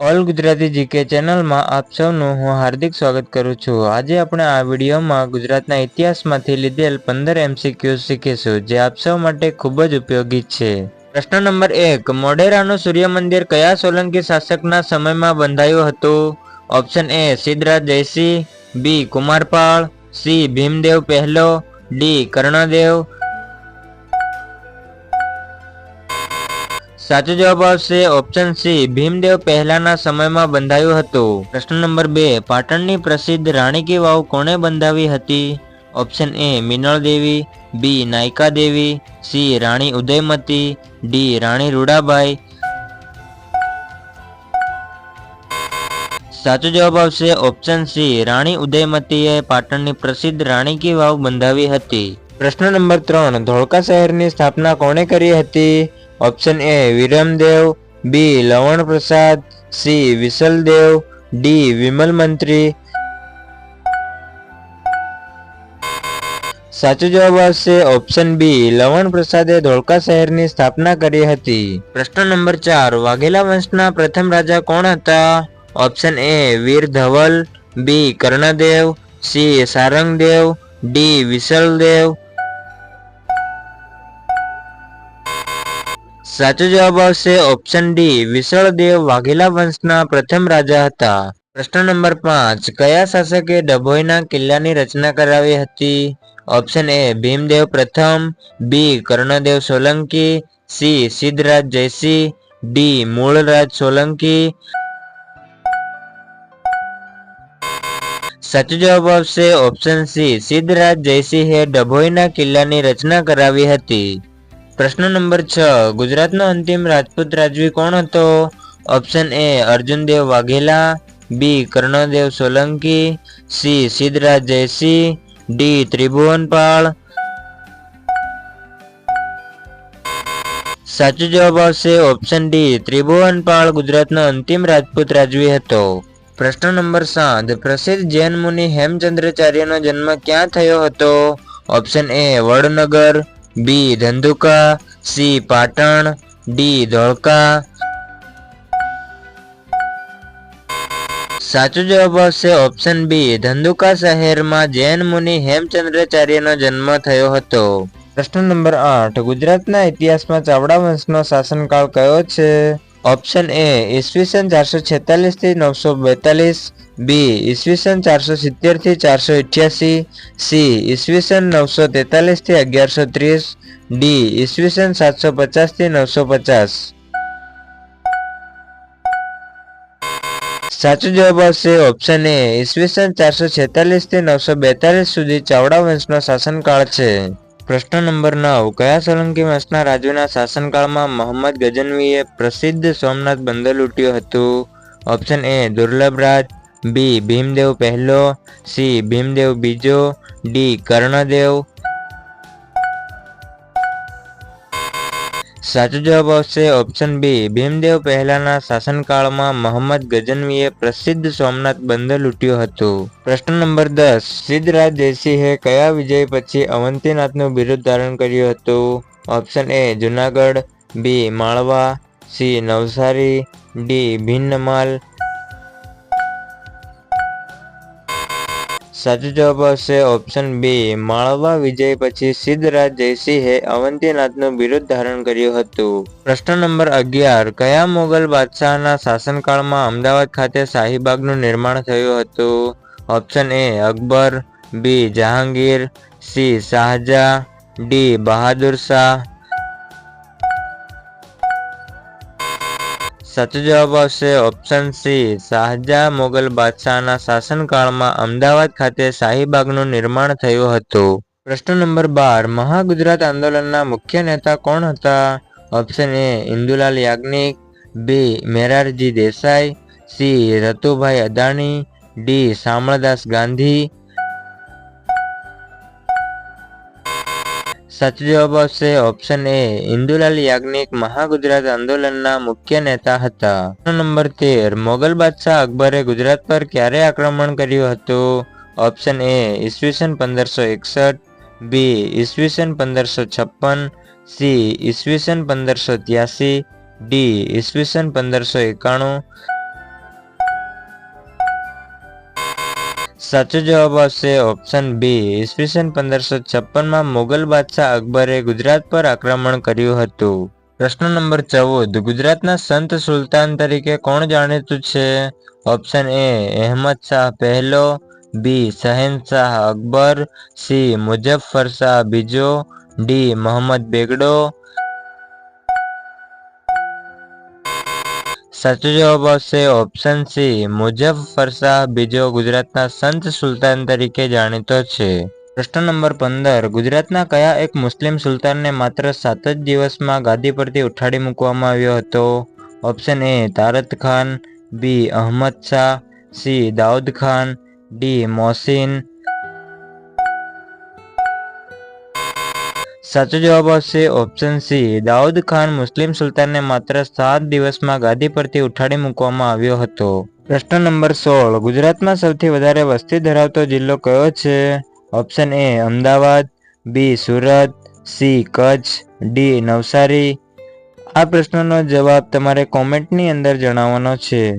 All Gujarati GK ચેનલમાં આપ સૌનું હું હાર્દિક સ્વાગત કરું છું. આજે આપણે આ વિડીયોમાં ગુજરાતના ઇતિહાસમાંથી લીધેલ પંદર એમસીક્યુ શીખીશું, જે આપ સૌ માટે ખૂબ જ ઉપયોગી છે. પ્રશ્ન નંબર એક, મોઢેરાનું સૂર્ય મંદિર કયા સોલંકી શાસકના સમયમાં બંધાયું હતું? Option A, Siddharaj Jaysinh, B, Kumarpal, C, Bhimdev પહેલો, ડી, કર્ણદેવ સાચો જવાબ આવશે ઓપ્શન સી ભીમદેવ પહેલાના સમયમાં બંધાયું હતું. પ્રશ્ન નંબર બે. પાટણની પ્રસિદ્ધ રાણી કી વાવ કોણે બંધાવી હતી? Option A Minal Devi. B Nayaka Devi. C Rani Udayamati. D Rani Rudabai. સાચો જવાબ આવશે ઓપ્શન સી રાણી ઉદયમતીએ પાટણની પ્રસિદ્ધ રાણી કી વાવ બંધાવી હતી. પ્રશ્ન નંબર ત્રણ. ધોળકા શહેરની સ્થાપના કોણે કરી હતી? ઓપ્શન એ વિરમદેવ બી લવણ પ્રસાદ સી વિસલદેવ ડી વિમલ મંત્રી સાચો જવાબ આવશે ઓપ્શન બી લવણ પ્રસાદે ધોળકા શહેરની સ્થાપના કરી હતી. પ્રશ્ન નંબર ચાર, વાઘેલા વંશના પ્રથમ રાજા કોણ હતા? Option A Veer Dhaval. B Karnadev. C Sarangdev. D Visaldev સાચો જવાબ આવશે ઓપ્શન ડી વિસળદેવ વાઘેલા વંશના પ્રથમ રાજા હતા. પ્રશ્ન નંબર પાંચ. કયા શાસકે ડભોઈના કિલ્લાની રચના કરાવી હતી? ઓપ્શન એ ભીમદેવ પ્રથમ. B Karnadev Solanki. C Siddhraj Jaysinh. D Mulraj Solanki. સાચો જવાબ આવશે ઓપ્શન સી સિદ્ધરાજ જયસિંહે ડભોઈના કિલ્લાની રચના કરાવી હતી. પ્રશ્ન નંબર છ. ગુજરાતનો અંતિમ રાજપૂત રાજવી કોણ હતો? Option A Arjundev Vaghela. B Karnadev Solanki. C Siddharaj Jaysinh. D Tribhuvanpal સાચો જવાબ આવશે ઓપ્શન ડી ત્રિભુવનપાળ ગુજરાતનો અંતિમ રાજપૂત રાજવી હતો. પ્રશ્ન નંબર સાત. પ્રસિદ્ધ જૈન મુનિ હેમચંદ્રાચાર્યનો જન્મ ક્યાં થયો હતો? Option A Vadnagar. B Dhandhuka, C Patan, D Dholka. સાચો જવાબ આવશે ઓપ્શન બી, ધંધુકા શહેરમાં જૈન મુનિ હેમચંદ્રાચાર્યનો જન્મ થયો હતો. પ્રશ્ન નંબર આઠ, ગુજરાતના ઇતિહાસમાં ચાવડા વંશનો શાસનકાળ કયો છે? ઓપ્શન એ ઈસવીસન ચારસો છેતાલીસથી નવસો બેતાલીસ. બી ઈસવીસન ચારસો સિત્તેરથી ચારસો અઠ્યાસી સી ઈસવીસન નવસો તેતાલીસથી અગિયારસો ત્રીસ. ડી ઈસવીસન સાતસો પચાસથી નવસો પચાસ. સાચો જવાબ આવશે ઓપ્શન એ ઈસવીસન ચારસો છેતાલીસથી નવસો બેતાલીસ સુધી ચાવડા વંશનો શાસનકાળ છે. પ્રશ્ન નંબર નવ, કયા સોલંકી વંશના રાજુના શાસનકાળમાં મોહમ્મદ ગજનવીએ પ્રસિદ્ધ સોમનાથ બંદર લૂંટ્યું હતું? ઓપ્શન એ, દુર્લભ રાજ. બી, ભીમદેવ પહેલો. સી, ભીમદેવ બીજો. ડી, કર્ણદેવ. સાચો જવાબ આવશે ઓપ્શન બી ભીમદેવ પહેલાના શાસનકાળમાં મોહમ્મદ ગજનવીએ પ્રસિદ્ધ સોમનાથ બંદર લૂંટ્યું હતું. પ્રશ્ન નંબર દસ. સિદ્ધરાજ જયસિંહે કયા વિજય પછી અવંતીનાથનું બિરુદ ધારણ કર્યું હતું? Option A Junagadh. B Malwa. C Navsari. D Bhinmal સાચો જવાબ આવશે ઓપ્શન બી માળવા વિજય પછી સિદ્ધરાજ જયસિંહે અવંતીનાથનું બિરુદ ધારણ કર્યું હતું. પ્રશ્ન નંબર અગિયાર. કયા મોગલ બાદશાહના શાસનકાળમાં અમદાવાદ ખાતે શાહીબાગનું નિર્માણ થયું હતું? Option A Akbar. B Jahangir. C Shahjahan. D Bahadur Shah. સાચો જવાબ આવશે ઓપ્શન સી શાહજહાં મોગલ બાદશાહના શાસનકાળમાં અમદાવાદ ખાતે શાહીબાગનું નિર્માણ થયું હતું. પ્રશ્ન નંબર બાર. મહાગુજરાત આંદોલનના મુખ્ય નેતા કોણ હતા? Option A Indulal Yagnik. B Morarji Desai. C Ratubhai Adani. D Shamaldas Gandhi. સાચો જવાબ આવશે ઓપ્શન એ ઇન્દુલાલ યાજ્ઞિક મહાગુજરાત આંદોલનના મુખ્ય નેતા હતા. નંબર તેર. મોગલ બાદશાહ અકબરે ગુજરાત પર ક્યારે આક્રમણ કર્યું હતું? ઓપ્શન એ ઈસવીસન પંદરસો એકસઠ. બી ઈસવીસન પંદરસો છપ્પન. સી ઈસવીસન પંદરસો ત્યાસી. ડી ઈસવીસન પંદરસો એકાણું. સાચો જવાબ આવશે ઓપ્શન બી ઈસવીસન પંદરસો છપ્પનમાં મુગલ બાદશાહ અકબરે ગુજરાત પર આક્રમણ કર્યું હતું. પ્રશ્ન નંબર ચૌદ. ગુજરાતના સંત સુલતાન તરીકે કોણ જાણીતું છે? ઓપ્શન એ અહેમદ શાહ પહેલો. બી શહેનશાહ અકબર. સી મુઝફ્ફર શાહ બીજો. ડી મોહમ્મદ બેગડો. સાચો જવાબ આવશે ઓપ્શન સી મુજફ્ફર શાહ બીજો ગુજરાતના સંત સુલતાન તરીકે જાણીતો છે. પ્રશ્ન નંબર પંદર. ગુજરાતના કયા એક મુસ્લિમ સુલતાનને માત્ર સાત જ દિવસમાં ગાદી પરથી ઉઠાડી મૂકવામાં આવ્યો હતો? Option A Tatar Khan. B Ahmad Shah. C Daud Khan. D Mohsin સાચો જવાબ આવશે ઓપ્શન સી દાઉદ ખાન મુસ્લિમ સુલતાનને માત્ર સાત દિવસમાં ગાદી પરથી ઉઠાડી મૂકવામાં આવ્યો હતો. પ્રશ્ન નંબર સોળ. ગુજરાતમાં સૌથી વધારે વસ્તી ધરાવતો જિલ્લો કયો છે? Option A Ahmedabad. B Surat. C Kutch. D Navsari. આ પ્રશ્નનો જવાબ તમારે કોમેન્ટની અંદર જણાવવાનો છે.